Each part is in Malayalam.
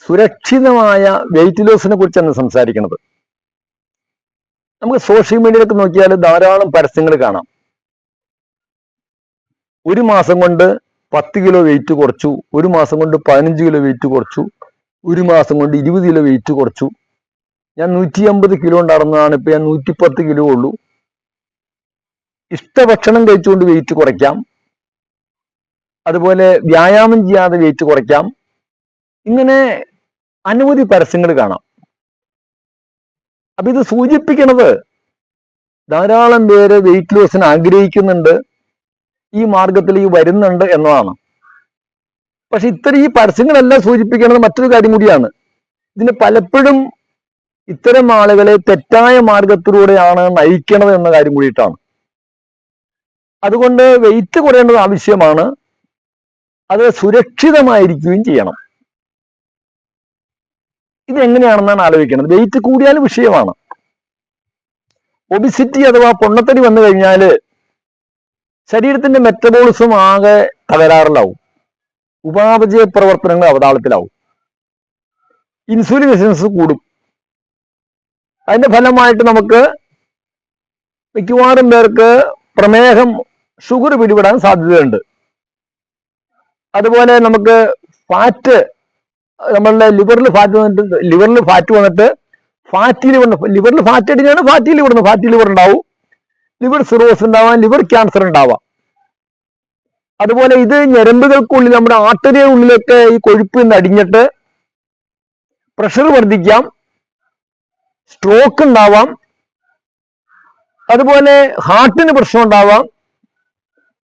സുരക്ഷിതമായ വെയിറ്റ് ലോസിനെ കുറിച്ചാണ് സംസാരിക്കുന്നത്. നമുക്ക് സോഷ്യൽ മീഡിയയിലൊക്കെ നോക്കിയാൽ ധാരാളം പരസ്യങ്ങൾ കാണാം. ഒരു മാസം കൊണ്ട് പത്ത് കിലോ വെയിറ്റ് കുറച്ചു ഒരു മാസം കൊണ്ട് പതിനഞ്ച് കിലോ വെയിറ്റ് കുറച്ചു ഒരു മാസം കൊണ്ട് ഇരുപത് കിലോ വെയിറ്റ് കുറച്ചു. ഞാൻ നൂറ്റി അമ്പത് കിലോ ഉണ്ടായിരുന്നതാണ് ഇപ്പൊ ഞാൻ നൂറ്റി പത്ത് കിലോ ഉള്ളൂ. ഇഷ്ടഭക്ഷണം കഴിച്ചുകൊണ്ട് വെയിറ്റ് കുറയ്ക്കാം. അതുപോലെ വ്യായാമം ചെയ്യാതെ വെയിറ്റ് കുറയ്ക്കാം. ഇങ്ങനെ അനവധി പരസ്യങ്ങൾ കാണാം. അപ്പൊ ഇത് സൂചിപ്പിക്കുന്നത് ധാരാളം പേര് വെയിറ്റ് ലോസിന് ആഗ്രഹിക്കുന്നുണ്ട് ഈ മാർഗത്തിൽ ഈ വരുന്നുണ്ട് എന്നതാണ്. പക്ഷെ ഇത്തരം ഈ പരസ്യങ്ങളെല്ലാം സൂചിപ്പിക്കുന്നത് മറ്റൊരു കാര്യം കൂടിയാണ്. ഇതിന് പലപ്പോഴും ഇത്തരം ആളുകളെ തെറ്റായ മാർഗത്തിലൂടെയാണ് നയിക്കണത് എന്ന കാര്യം കൂടിയിട്ടാണ്. അതുകൊണ്ട് വെയിറ്റ് കുറയേണ്ടത് ആവശ്യമാണ്. അത് സുരക്ഷിതമായിരിക്കുകയും ചെയ്യണം. ഇത് എങ്ങനെയാണെന്നാണ് ആലോചിക്കുന്നത് വെയിറ്റ് കൂടിയാൽ വിഷയമാണ്. ഒബിസിറ്റി അഥവാ പൊണ്ണത്തടി വന്നു കഴിഞ്ഞാൽ ശരീരത്തിന്റെ മെറ്റബോളിസം ആകെ തകരാറിലാവും. ഉപാപചയ പ്രവർത്തനങ്ങൾ അവതാളത്തിലാവും. ഇൻസുലിൻ കൂടും. അതിന്റെ ഫലമായിട്ട് നമുക്ക് മിക്കവാറും പേർക്ക് പ്രമേഹം ഷുഗർ പിടിപെടാൻ സാധ്യതയുണ്ട്. അതുപോലെ നമുക്ക് ഫാറ്റ് നമ്മളുടെ ലിവറിൽ ഫാറ്റ് വന്നിട്ട് ലിവറിൽ ഫാറ്റ് വന്നിട്ട് ഫാറ്റി ലിവർ ലിവറിൽ ഫാറ്റ് അടിഞ്ഞാണ് ഫാറ്റി ലിവർ ഫാറ്റി ലിവർ ഉണ്ടാവും. ലിവർ സിറോസ് ഉണ്ടാവാം ലിവർ ക്യാൻസർ ഉണ്ടാവാം. അതുപോലെ ഇത് ഞരമ്പുകൾക്കുള്ളിൽ നമ്മുടെ ആട്ടരിയുടെ ഉള്ളിലൊക്കെ ഈ കൊഴുപ്പ് നിന്ന് അടിഞ്ഞിട്ട് പ്രഷർ വർദ്ധിക്കാം സ്ട്രോക്ക് ഉണ്ടാവാം. അതുപോലെ ഹാർട്ടിന് പ്രശ്നം ഉണ്ടാവാം.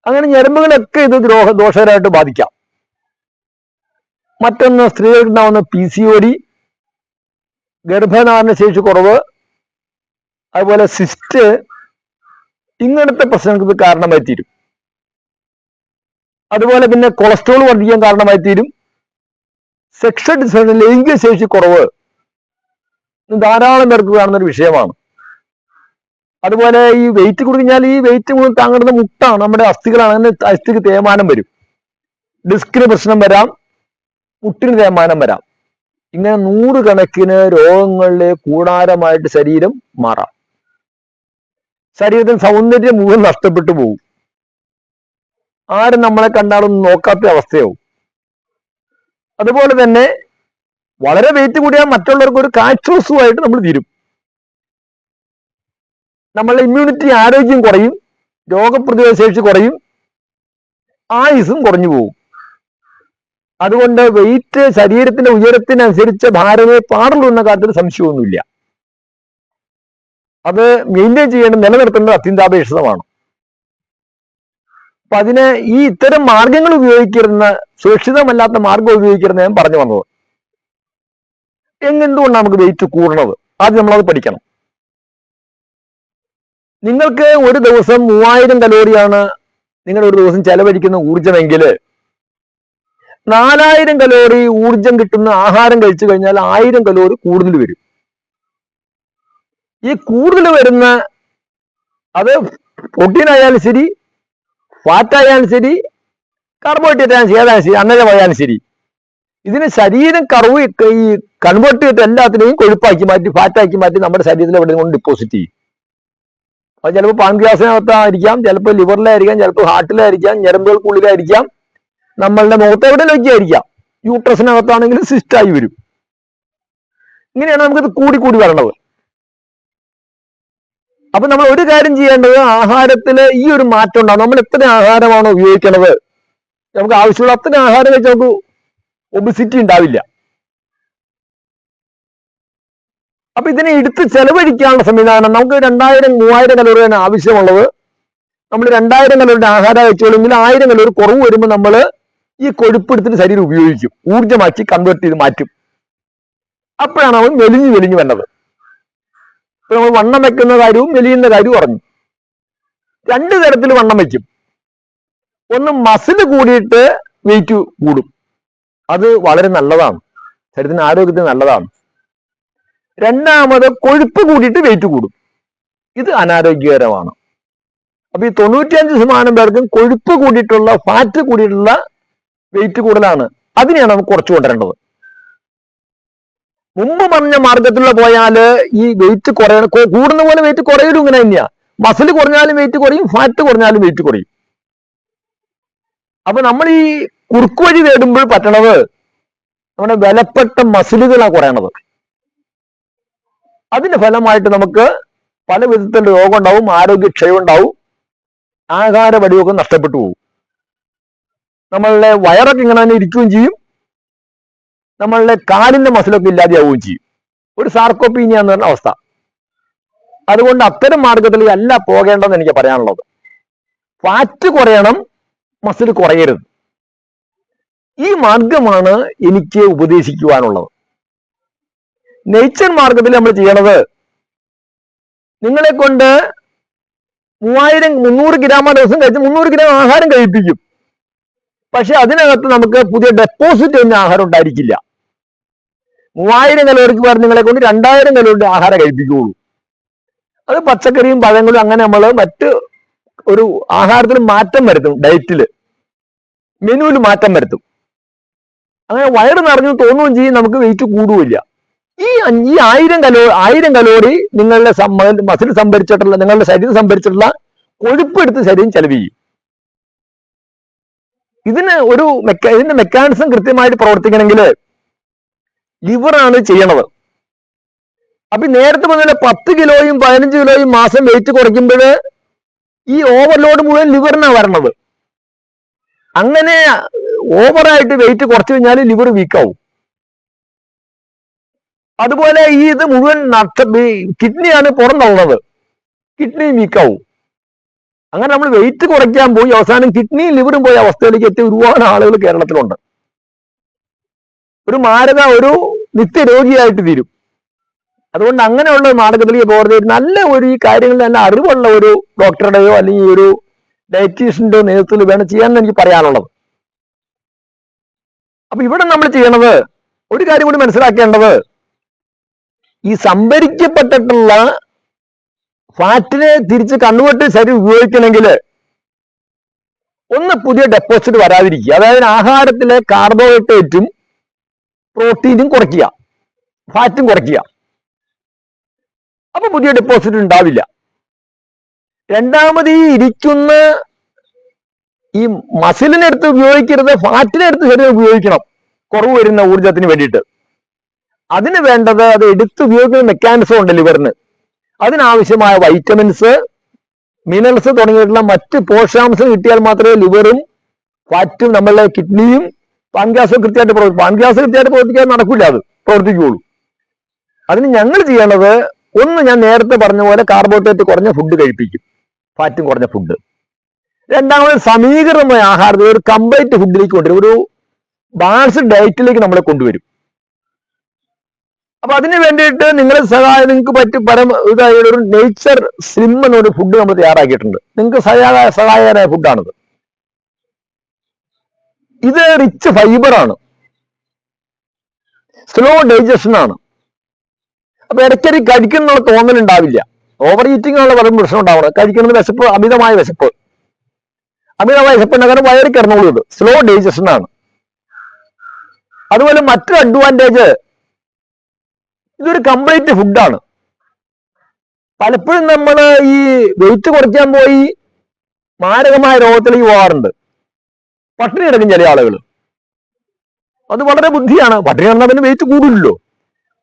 അങ്ങനെ ഞരമ്പുകളൊക്കെ ഇത് ദ്രോഹ ദോഷകരമായിട്ട് ബാധിക്കാം. മറ്റൊന്ന് സ്ത്രീകൾക്കുണ്ടാവുന്ന പി സി ഒ ഡി ഗർഭധാരണ ശേഷി കുറവ് അതുപോലെ സിസ്റ്റ് ഇങ്ങനത്തെ പ്രശ്നങ്ങൾക്ക് ഇത് കാരണമായി തീരും. അതുപോലെ പിന്നെ കൊളസ്ട്രോൾ വർദ്ധിക്കാൻ കാരണമായി തീരും. സെക്ഷൽ ഡിസോർഡർ ലൈംഗിക ശേഷി കുറവ് ധാരാളം പേർക്ക് കാണുന്ന ഒരു വിഷയമാണ്. അതുപോലെ ഈ വെയിറ്റ് കൊടുക്കഴിഞ്ഞാൽ ഈ വെയിറ്റ് മുഴുവൻ താങ്കളുടെ മുട്ടാണ്. നമ്മുടെ അസ്ഥികളാണ്. അങ്ങനെ അസ്ഥിക്ക് തേമാനം വരും. ഡിസ്കിന് പ്രശ്നം വരാം. മുട്ടിന് തേമാനം വരാം. ഇങ്ങനെ നൂറുകണക്കിന് രോഗങ്ങളിലെ കൂടാരമായിട്ട് ശരീരം മാറാം. ശരീരത്തിന് സൗന്ദര്യം മുഴുവൻ നഷ്ടപ്പെട്ടു പോകും. ആരും നമ്മളെ കണ്ടാലൊന്നും നോക്കാത്ത അവസ്ഥയാവും. അതുപോലെ തന്നെ വളരെ വെയിറ്റ് കൂടിയാൽ മറ്റുള്ളവർക്ക് ഒരു കാഴ്ചവസ്തുവായിട്ട് നമ്മൾ തീരും നമ്മളുടെ ഇമ്മ്യൂണിറ്റി ആരോഗ്യം കുറയും രോഗപ്രതിരോധ ശേഷി കുറയും ആയുസും കുറഞ്ഞു പോകും. അതുകൊണ്ട് വെയിറ്റ് ശരീരത്തിന്റെ ഉയരത്തിനനുസരിച്ച് ഭാരമേ പാടുള്ളൂ എന്ന കാര്യത്തിൽ സംശയമൊന്നുമില്ല. അത് മെയിന്റെയിൻ ചെയ്യേണ്ടത് നിലനിർത്തേണ്ടത് അത്യന്താപേക്ഷിതമാണ്. അപ്പൊ അതിന് ഈ ഇത്തരം മാർഗങ്ങൾ ഉപയോഗിക്കുന്ന സുരക്ഷിതമല്ലാത്ത മാർഗം ഉപയോഗിക്കുന്ന ഞാൻ പറഞ്ഞു വന്നത്. എങ്ങെന്തുകൊണ്ടാണ് നമുക്ക് വെയിറ്റ് കൂടണത് ആദ്യം നമ്മളത് പഠിക്കണം. നിങ്ങൾക്ക് ഒരു ദിവസം മൂവായിരം കലോറിയാണ് നിങ്ങൾ ഒരു ദിവസം ചെലവഴിക്കുന്ന ഊർജമെങ്കിൽ നാലായിരം കലോറി ഊർജം കിട്ടുന്ന ആഹാരം കഴിച്ചു കഴിഞ്ഞാൽ ആയിരം കലോറി കൂടുതൽ വരും. ഈ കൂടുതൽ വരുന്ന അത് പ്രോട്ടീൻ ആയാലും ശരി ഫാറ്റ് ആയാലും ശരി കാർബോഹൈഡ്രേറ്റ് ആയാലും ശരി ഏതായാലും ശരി അന്നജമായാലും ശരി. ഇതിന് ശരീരം കറവ് ഈ കൺവേർട്ട് ചെയ്തിട്ട് എല്ലാത്തിനെയും കൊഴുപ്പാക്കി മാറ്റി ഫാറ്റാക്കി മാറ്റി നമ്മുടെ ശരീരത്തിൽ എവിടെ കൊണ്ട് ഡിപ്പോസിറ്റ് ചെയ്യും. അത് ചിലപ്പോൾ പാൻഗ്യാസിനകത്തായിരിക്കാം ചിലപ്പോൾ ലിവറിലായിരിക്കാം ചിലപ്പോൾ ഹാർട്ടിലായിരിക്കാം ഞരമ്പുകൾക്കുള്ളിലായിരിക്കാം. നമ്മളുടെ മുഖത്ത് എവിടെ നോക്കിയായിരിക്കാം യൂട്രസിനകത്താണെങ്കിലും സിസ്റ്റായി വരും. ഇങ്ങനെയാണ് നമുക്കിത് കൂടി കൂടി വരണത് അപ്പൊ നമ്മൾ ഒരു കാര്യം ചെയ്യേണ്ടത് ആഹാരത്തിൽ ഈ ഒരു മാറ്റം ഉണ്ടാവും നമ്മൾ എത്ര ആഹാരമാണ് ഉപയോഗിക്കുന്നത് നമുക്ക് ആവശ്യമുള്ള അത്ര ആഹാരം കഴിച്ച് നമുക്ക് ഒബിസിറ്റി ഉണ്ടാവില്ല. അപ്പൊ ഇതിനെ എടുത്ത് ചെലവഴിക്കാനുള്ള സംവിധാനം നമുക്ക് രണ്ടായിരം മൂവായിരം കലോറിയാണ് ആവശ്യമുള്ളത്. നമ്മൾ രണ്ടായിരം കലോറിയുടെ ആഹാരം കഴിച്ചോളെങ്കിൽ ആയിരം കലോറി കുറവ് വരുമ്പോൾ നമ്മൾ ഈ കൊഴുപ്പ് എടുത്തിട്ട് ശരീരം ഉപയോഗിക്കും. ഊർജമാക്കി കൺവേർട്ട് ചെയ്ത് മാറ്റും. അപ്പോഴാണ് അവൻ മെലിഞ്ഞു മെലിഞ്ഞു വന്നത്. ഇപ്പൊ നമ്മൾ വണ്ണം വെക്കുന്ന കാര്യവും മെലിയുന്ന കാര്യവും പറഞ്ഞു രണ്ട് തരത്തിൽ വണ്ണം വെക്കും. ഒന്ന് മസിൽ കൂടിയിട്ട് വെയിറ്റ് കൂടും. അത് വളരെ നല്ലതാണ്. ശരീരത്തിന് ആരോഗ്യത്തിന് നല്ലതാണ്. രണ്ടാമത് കൊഴുപ്പ് കൂടിയിട്ട് വെയിറ്റ് കൂടും. ഇത് അനാരോഗ്യകരമാണ്. അപ്പൊ ഈ തൊണ്ണൂറ്റിയഞ്ച് ശതമാനം പേർക്കും കൊഴുപ്പ് കൂടിയിട്ടുള്ള ഫാറ്റ് കൂടിയിട്ടുള്ള വെയിറ്റ് കൂടുതലാണ്. അതിനെയാണ് നമുക്ക് കുറച്ചു കൊണ്ടുവരേണ്ടത്. മുമ്പ് പറഞ്ഞ മാർഗത്തിലൂടെ പോയാൽ ഈ വെയിറ്റ് കുറയ കൂടുന്ന പോലെ വെയിറ്റ് കുറയലും ഇങ്ങനെ തന്നെയാ. മസിൽ കുറഞ്ഞാലും വെയിറ്റ് കുറയും ഫാറ്റ് കുറഞ്ഞാലും വെയിറ്റ് കുറയും. അപ്പൊ നമ്മൾ ഈ കുറുക്ക് വഴി നേടുമ്പോൾ പറ്റണത് നമ്മുടെ വിലപ്പെട്ട മസിലുകളാണ് കുറയണത്. അതിന്റെ ഫലമായിട്ട് നമുക്ക് പല വിധത്തിലുള്ള രോഗം ഉണ്ടാവും ആരോഗ്യക്ഷയം ഉണ്ടാവും ആഹാര വടിവൊക്കെ നഷ്ടപ്പെട്ടു പോകും. നമ്മളുടെ വയറൊക്കെ ഇങ്ങനെ തന്നെ ഇരിക്കുകയും ചെയ്യും. നമ്മളുടെ കാലിന്റെ മസിലൊക്കെ ഇല്ലാതെയാവുകയും ചെയ്യും. ഒരു സാർക്കോപ്പീനിയ എന്ന് പറഞ്ഞ അവസ്ഥ. അതുകൊണ്ട് അത്തരം മാർഗത്തിൽ അല്ല പോകേണ്ടതെന്ന് എനിക്ക് പറയാനുള്ളത്. ഫാറ്റ് കുറയണം മസിൽ കുറയരുത്. ഈ മാർഗമാണ് എനിക്ക് ഉപദേശിക്കുവാനുള്ളത്. നെയ്ച്ചർ മാർഗത്തിൽ നമ്മൾ ചെയ്യണത് നിങ്ങളെ കൊണ്ട് മൂവായിരം മുന്നൂറ് ഗ്രാം ദിവസം കഴിച്ച് മുന്നൂറ് ഗ്രാം ആഹാരം കഴിപ്പിക്കും. പക്ഷെ അതിനകത്ത് നമുക്ക് പുതിയ ഡെപ്പോസിറ്റ് ഒന്നും ആഹാരം ഉണ്ടായിരിക്കില്ല. മൂവായിരം കലോറിക്ക് പകരം നിങ്ങളെ കൊണ്ട് രണ്ടായിരം കലോറിന്റെ ആഹാരം കഴിപ്പിക്കുകയുള്ളൂ. അത് പച്ചക്കറിയും പഴങ്ങളും അങ്ങനെ നമ്മൾ മറ്റ് ഒരു ആഹാരത്തിൽ മാറ്റം വരുത്തും ഡയറ്റിൽ മെനുവിൽ മാറ്റം വരുത്തും. അങ്ങനെ വയറ് നിറഞ്ഞു തോന്നുകയും ചെയ്യും നമുക്ക് വെയിറ്റ് കൂടുകയില്ല. ഈ ഈ ആയിരം കലോ ആയിരം കലോറി നിങ്ങളുടെ മസിൽ സംഭരിച്ചിട്ടുള്ള നിങ്ങളുടെ ശരീരം സംഭരിച്ചിട്ടുള്ള കൊഴുപ്പ് എടുത്ത് ശരീരം ചെലവ് ചെയ്യും ഇതിന് ഒരു മെക്ക ഇതിന്റെ മെക്കാനിസം കൃത്യമായിട്ട് പ്രവർത്തിക്കണമെങ്കിൽ ലിവറാണ് ചെയ്യണത്. അപ്പൊ നേരത്തെ പറഞ്ഞ പത്ത് കിലോയും പതിനഞ്ച് കിലോയും മാസം വെയിറ്റ് കുറയ്ക്കുമ്പോൾ ഈ ഓവർലോഡ് മുഴുവൻ ലിവറിനാണ് വരണത്. അങ്ങനെ ഓവറായിട്ട് വെയിറ്റ് കുറച്ചു കഴിഞ്ഞാൽ ലിവർ വീക്കാവും അതുപോലെ ഈ ഇത് മുഴുവൻ കിഡ്നിയാണ് പുറന്തള്ളുന്നത് കിഡ്നി വീക്കാവും അങ്ങനെ നമ്മൾ വെയിറ്റ് കുറയ്ക്കാൻ പോയി. അവസാനം കിഡ്നിയും ലിവറും പോയ അവസ്ഥയിലേക്ക് എത്തിയ ഒരുപാട് ആളുകൾ കേരളത്തിലുണ്ട്. ഒരു മാരക ഒരു നിത്യരോഗിയായിട്ട് തീരും. അതുകൊണ്ട് അങ്ങനെയുള്ള മാർഗത്തിലേക്ക് പോകരുത് നല്ല ഒരു ഈ കാര്യങ്ങളിൽ നല്ല അറിവുള്ള ഒരു ഡോക്ടറുടെയോ അല്ലെങ്കിൽ ഒരു ഡയറ്റീഷ്യന്റെയോ നേതൃത്വത്തിൽ വേണം ചെയ്യാൻ എനിക്ക് പറയാനുള്ളത്. അപ്പൊ ഇവിടെ നമ്മൾ ചെയ്യണത് ഒരു കാര്യം കൂടി മനസ്സിലാക്കേണ്ടത്. ഈ സംഭരിക്കപ്പെട്ടിട്ടുള്ള ഫാറ്റിനെ തിരിച്ച് കൺവേർട്ട് ശരീരം ഉപയോഗിക്കണമെങ്കിൽ ഒന്ന് പുതിയ ഡെപ്പോസിറ്റ് വരാതിരിക്കുക. അതായത് ആഹാരത്തിലെ കാർബോഹൈഡ്രേറ്റും പ്രോട്ടീനും കുറയ്ക്കുക. ഫാറ്റും കുറയ്ക്കുക. അപ്പൊ പുതിയ ഡെപ്പോസിറ്റ് ഉണ്ടാവില്ല. രണ്ടാമത് ഈ ഇരിക്കുന്ന ഈ മസിലിനെടുത്ത് ഉപയോഗിക്കരുത് ഫാറ്റിനെടുത്ത് ശരീരം ഉപയോഗിക്കണം. കുറവ് വരുന്ന ഊർജത്തിന് വേണ്ടിയിട്ട്. അതിന് വേണ്ടത് അത് എടുത്ത് ഉപയോഗിക്കുന്ന മെക്കാനിസം ഉണ്ട് ലിവറിന് അതിനാവശ്യമായ വൈറ്റമിൻസ് മിനറൽസ് തുടങ്ങിയിട്ടുള്ള മറ്റ് പോഷകാംശം കിട്ടിയാൽ മാത്രമേ ലിവറും ഫാറ്റും നമ്മളുടെ കിഡ്നിയും പാൻഗ്യാസും കൃത്യമായിട്ട് പ്രവർത്തി പാൻഗ്യാസ് കൃത്യമായിട്ട് പ്രവർത്തിക്കാൻ നടക്കില്ല അത്. പ്രവർത്തിക്കുകയുള്ളൂ. അതിന് ഞങ്ങൾ ചെയ്യേണ്ടത് ഒന്ന് ഞാൻ നേരത്തെ പറഞ്ഞ പോലെ കാർബോഹൈഡ്രേറ്റ് കുറഞ്ഞ ഫുഡ് കഴിപ്പിക്കും. ഫാറ്റും കുറഞ്ഞ ഫുഡ് രണ്ടാമത് സമീകൃതമായ ആഹാരത്തിൽ ഒരു കംപ്ലീറ്റ് ഫുഡിലേക്ക് കൊണ്ടുവരും. ഒരു ബാലൻസ്ഡ് ഡയറ്റിലേക്ക് നമ്മളെ കൊണ്ടുവരും. അപ്പൊ അതിന് വേണ്ടിയിട്ട് നിങ്ങളുടെ സഹായം നിങ്ങൾക്ക് പറ്റി പരം ഇതായ ഒരു നേച്ചർ സ്ലിം എന്നൊരു ഫുഡ് നമ്മൾ തയ്യാറാക്കിയിട്ടുണ്ട്. നിങ്ങൾക്ക് സഹായ സഹായകരമായ ഫുഡാണിത് ഇത് റിച്ച് ഫൈബർ ആണ്. സ്ലോ ഡൈജഷൻ ആണ്. അപ്പൊ ഇടയ്ക്കിടയ്ക്ക് കഴിക്കുന്ന തോന്നൽ ഉണ്ടാവില്ല. ഓവർ ഈറ്റിംഗ് ഉള്ള പല പ്രശ്നം ഉണ്ടാവുന്നത് കഴിക്കുന്നത് വിശപ്പ് അമിതമായ വിശപ്പ്. അമിതമായ വിശപ്പ് ഉണ്ടാകാൻ വയറി കിടന്നുള്ളത് സ്ലോ ഡൈജഷൻ ആണ്. അതുപോലെ മറ്റൊരു അഡ്വാന്റേജ് ഇതൊരു കംപ്ലീറ്റ് ഫുഡാണ് പലപ്പോഴും നമ്മൾ ഈ വെയിറ്റ് കുറയ്ക്കാൻ പോയി മാരകമായ രോഗത്തിലേക്ക് പോകാറുണ്ട് പട്ടിണി കിടക്കും ചില ആളുകൾ അത് വളരെ ബുദ്ധിയാണ്. പട്ടിണി കിടന്നാൽ പിന്നെ വെയിറ്റ് കൂടില്ലല്ലോ.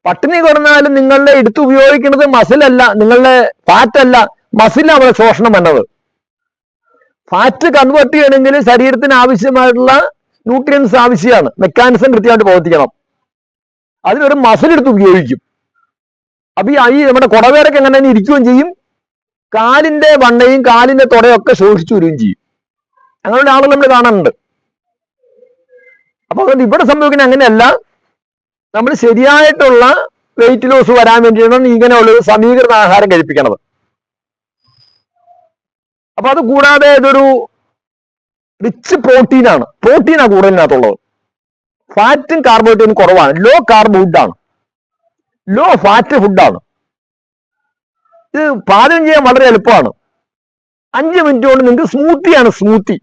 പട്ടിണി കിടന്നാലും നിങ്ങളുടെ എടുത്ത് ഉപയോഗിക്കുന്നത് മസിലല്ല നിങ്ങളുടെ ഫാറ്റ് അല്ല. മസിലാണ് അവിടെ ശോഷണം വന്നത് ഫാറ്റ് കൺവേർട്ട് ചെയ്യണമെങ്കിൽ ശരീരത്തിന് ആവശ്യമായിട്ടുള്ള ന്യൂട്രിയൻസ് ആവശ്യമാണ്. മെക്കാനിസം കൃത്യമായിട്ട് പ്രവർത്തിക്കണം. അതിനൊരു മസിൽ എടുത്ത് ഉപയോഗിക്കും. അപ്പൊ ഈ നമ്മുടെ കുടവേരൊക്കെ എങ്ങനെ ഇരിക്കുകയും ചെയ്യും? കാലിന്റെ വണ്ണയും കാലിന്റെ തുടയൊക്കെ ശോഷിച്ചു വരികയും ചെയ്യും. അങ്ങനെയുള്ള ആളുകൾ നമ്മൾ കാണാനുണ്ട് അപ്പൊ അതുകൊണ്ട് ഇവിടെ സംഭവിക്കുന്ന അങ്ങനെയല്ല. നമ്മൾ ശരിയായിട്ടുള്ള വെയിറ്റ് ലോസ് വരാൻ വേണ്ടിയിട്ടാണ് ഇങ്ങനെയുള്ള ഒരു സമീകൃത ആഹാരം കഴിപ്പിക്കണത്. അപ്പൊ അത് കൂടാതെ ഇതൊരു റിച്ച് പ്രോട്ടീനാണ് പ്രോട്ടീനാണ് കൂടുതലിനകത്തുള്ളത്. ഫാറ്റും കാർബോഹൈഡ്രേറ്റും കുറവാണ്. ലോ കാർബ് ഫുഡാണ് ലോ ഫാറ്റ് ഫുഡാണ് ഇത് പാചകം ചെയ്യാൻ വളരെ എളുപ്പമാണ്. അഞ്ച് മിനിറ്റ് കൊണ്ട് നിങ്ങൾക്ക് സ്മൂത്തിയാണ് സ്മൂത്തി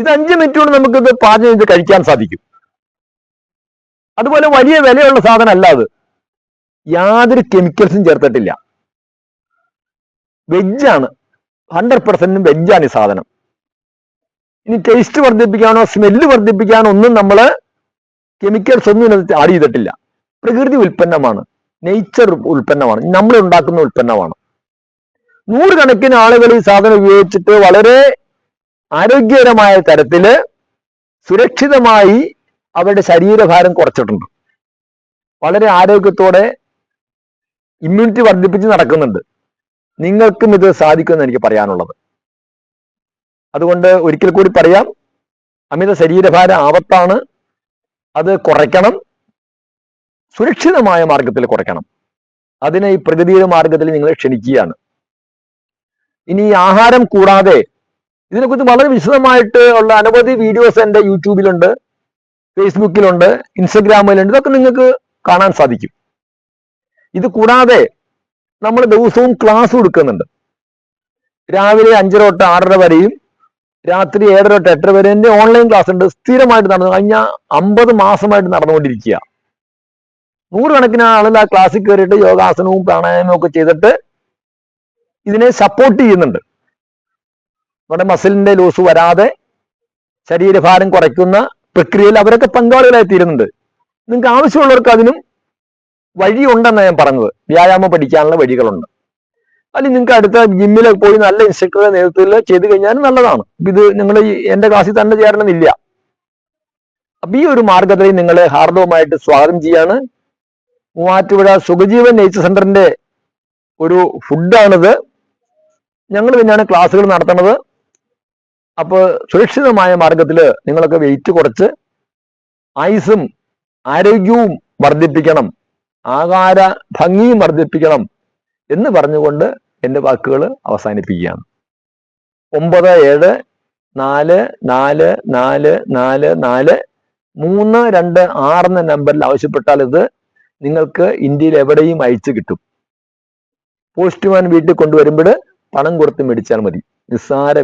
ഇത് അഞ്ച് മിനിറ്റ് കൊണ്ട് നമുക്ക് ഇത് പാചകം ചെയ്ത് കഴിക്കാൻ സാധിക്കും. അതുപോലെ വലിയ വിലയുള്ള സാധനം അല്ല അത്. യാതൊരു കെമിക്കൽസും ചേർത്തിട്ടില്ല. വെജാണ് ഹൺഡ്രഡ് പെർസെന്റും വെജാണ് ഈ സാധനം. ഇനി ടേസ്റ്റ് വർദ്ധിപ്പിക്കാനോ സ്മെല്ല് വർദ്ധിപ്പിക്കാനോ ഒന്നും നമ്മൾ കെമിക്കൽസ് ഒന്നും ആഡ് ചെയ്തിട്ടില്ല. പ്രകൃതി ഉൽപ്പന്നമാണ്. നേച്ചർ ഉൽപ്പന്നമാണ്. നമ്മൾ ഉണ്ടാക്കുന്ന ഉൽപ്പന്നമാണ്. നൂറുകണക്കിന് ആളുകൾ ഈ സാധനം ഉപയോഗിച്ചിട്ട് വളരെ ആരോഗ്യകരമായ തരത്തിൽ സുരക്ഷിതമായി അവരുടെ ശരീരഭാരം കുറച്ചിട്ടുണ്ട്. വളരെ ആരോഗ്യത്തോടെ ഇമ്മ്യൂണിറ്റി വർദ്ധിപ്പിച്ച് നടക്കുന്നുണ്ട്. നിങ്ങൾക്കും ഇത് സാധിക്കുമെന്ന് എനിക്ക് പറയാനുള്ളത്. അതുകൊണ്ട് ഒരിക്കൽ കൂടി പറയാം അമിത ശരീരഭാരം ആപത്താണ്. അത് കുറയ്ക്കണം. സുരക്ഷിതമായ മാർഗത്തിൽ കുറയ്ക്കണം. അതിനെ ഈ പ്രകൃതിയുടെ മാർഗത്തിൽ നിങ്ങൾ ക്ഷണിക്കുകയാണ്. ഇനി ആഹാരം കൂടാതെ ഇതിനെക്കുറിച്ച് വളരെ വിശദമായിട്ട് ഉള്ള അനവധി വീഡിയോസ് എന്റെ യൂട്യൂബിലുണ്ട് ഫേസ്ബുക്കിലുണ്ട് ഇൻസ്റ്റഗ്രാമിലുണ്ട്. ഇതൊക്കെ നിങ്ങൾക്ക് കാണാൻ സാധിക്കും. ഇത് കൂടാതെ നമ്മൾ ദിവസവും ക്ലാസ് കൊടുക്കുന്നുണ്ട്. രാവിലെ അഞ്ചര തൊട്ട് ആറര വരെയും രാത്രി ഏഴര തൊട്ട് എട്ടര വരെ എന്റെ ഓൺലൈൻ ക്ലാസ് ഉണ്ട്. സ്ഥിരമായിട്ട് നടന്നു കഴിഞ്ഞ അമ്പത് മാസമായിട്ട് നടന്നുകൊണ്ടിരിക്കുക നൂറുകണക്കിന് ആളുകൾ ആ ക്ലാസ്സിൽ കയറിയിട്ട് യോഗാസനവും പ്രാണായാമവും ഒക്കെ ചെയ്തിട്ട് ഇതിനെ സപ്പോർട്ട് ചെയ്യുന്നുണ്ട്. നമ്മുടെ മസിലിന്റെ ലൂസ് വരാതെ ശരീരഭാരം കുറയ്ക്കുന്ന പ്രക്രിയയിൽ അവരൊക്കെ പങ്കാളികളായി തീരുന്നുണ്ട്. നിങ്ങൾക്ക് ആവശ്യമുള്ളവർക്ക് അതിനും വഴിയുണ്ടെന്നാണ് ഞാൻ പറഞ്ഞത്. വ്യായാമം പഠിക്കാനുള്ള വഴികളുണ്ട്. അല്ലെങ്കിൽ നിങ്ങൾക്ക് അടുത്ത ജിമ്മിൽ പോയി നല്ല ഇൻസ്ട്രക്ടറുടെ നേതൃത്വത്തിൽ ചെയ്ത് കഴിഞ്ഞാൽ നല്ലതാണ്. ഇത് നിങ്ങൾ എന്റെ ക്ലാസ്സിൽ തന്നെ ചേരണമെന്നില്ല അപ്പൊ ഈ ഒരു മാർഗത്തിൽ നിങ്ങളെ ഹാർദവുമായിട്ട് സ്വാഗതം ചെയ്യാണ്. മൂവാറ്റുപുഴ സുഖജീവൻ നേച്ചർ സെന്ററിന്റെ ഒരു ഫുഡാണിത് ഞങ്ങൾ തന്നെയാണ് ക്ലാസ്സുകൾ നടത്തുന്നത്. അപ്പോൾ സുരക്ഷിതമായ മാർഗത്തിൽ നിങ്ങളൊക്കെ വെയിറ്റ് കുറച്ച് ആയുസും ആരോഗ്യവും വർദ്ധിപ്പിക്കണം ആകാര ഭംഗിയും വർദ്ധിപ്പിക്കണം എന്ന് പറഞ്ഞുകൊണ്ട് എന്റെ വാക്കുകൾ അവസാനിപ്പിക്കുകയാണ്. ഒമ്പത് ഏഴ് നാല് നാല് നാല് നാല് നാല് മൂന്ന് രണ്ട് ആറ് എന്ന നമ്പറിൽ ആവശ്യപ്പെട്ടാൽ ഇത് നിങ്ങൾക്ക് ഇന്ത്യയിൽ എവിടെയും അയച്ചു കിട്ടും. പോസ്റ്റ്മാൻ വീട്ടിൽ കൊണ്ടുവരുമ്പോൾ പണം കൊടുത്ത് മേടിച്ചാൽ മതി. നിസ്സാര